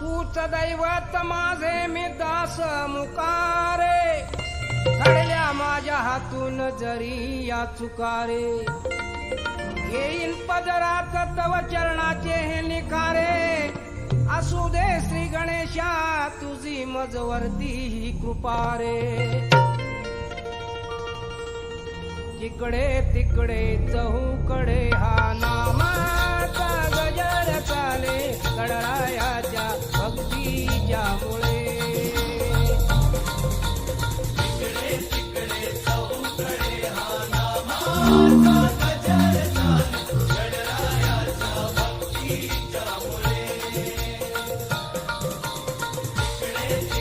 तूच दैवत माझे मी दास मुकारे. घडल्या माझ्या हातून जरी या चुकारे. येईन पदरात तव चरणाचे हे निखारे. असू दे श्री गणेशा तुझी मजवरती ही कृपारे. तिकडे तिकडे Thank you.